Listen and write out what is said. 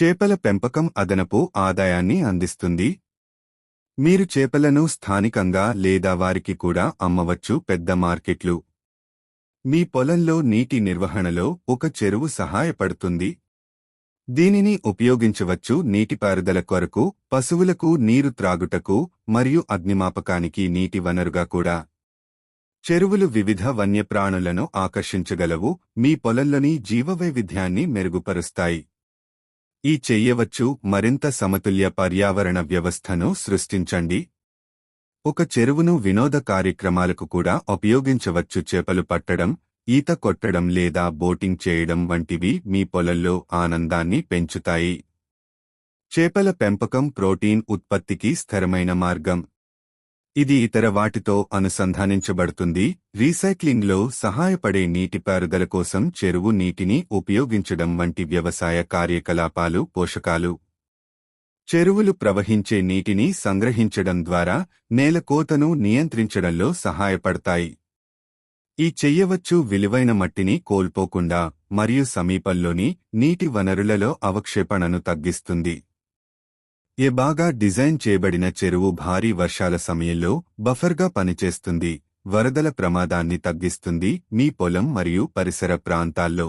చేపల పెంపకం అదనపు ఆదాయాన్ని అందిస్తుంది. మీరు చేపలను స్థానికంగా లేదా వారికి కూడా అమ్మవచ్చు పెద్ద మార్కెట్లు. మీ పొలంలో నీటి నిర్వహణలో ఒక చెరువు సహాయపడుతుంది. దీనిని ఉపయోగించవచ్చు నీటిపారుదల కొరకు పశువులకు నీరు త్రాగుటకు మరియు అగ్నిమాపకానికి నీటి వనరుగా కూడా. చెరువులు వివిధ వన్యప్రాణులను ఆకర్షించగలవు మీ పొలంలోని జీవవైవిధ్యాన్ని మెరుగుపరుస్తాయి. ఈ చెయ్యవచ్చు మరింత సమతుల్య పర్యావరణ వ్యవస్థను సృష్టించండి. ఒక చెరువును వినోద కార్యక్రమాలకు కూడా ఉపయోగించవచ్చు. చేపలు పట్టడం ఈత కొట్టడం లేదా బోటింగ్ చేయడం వంటివి మీ పొలంలో ఆనందాన్ని పెంచుతాయి. చేపల పెంపకం ప్రోటీన్ ఉత్పత్తికి స్థిరమైన మార్గం. ఇది ఇతర వాటితో అనుసంధానించబడుతుంది. రీసైక్లింగ్లో సహాయపడే నీటిపారుదల కోసం చెరువు నీటిని ఉపయోగించడం వంటి వ్యవసాయ కార్యకలాపాలు పోషకాలు. చెరువులు ప్రవహించే నీటిని సంగ్రహించడం ద్వారా నేలకోతను నియంత్రించడంలో సహాయపడతాయి. ఈ చెయ్యవచ్చు విలువైన మట్టిని కోల్పోకుండా మరియు సమీపంలోని నీటి వనరులలో అవక్షేపణను తగ్గిస్తుంది. ఏ బాగా డిజైన్ చేయబడిన చెరువు భారీ వర్షాల సమయంలో బఫర్గా పనిచేస్తుంది. వరదల ప్రమాదాన్ని తగ్గిస్తుంది. మీ పొలం మరియు పరిసర ప్రాంతాల్లో.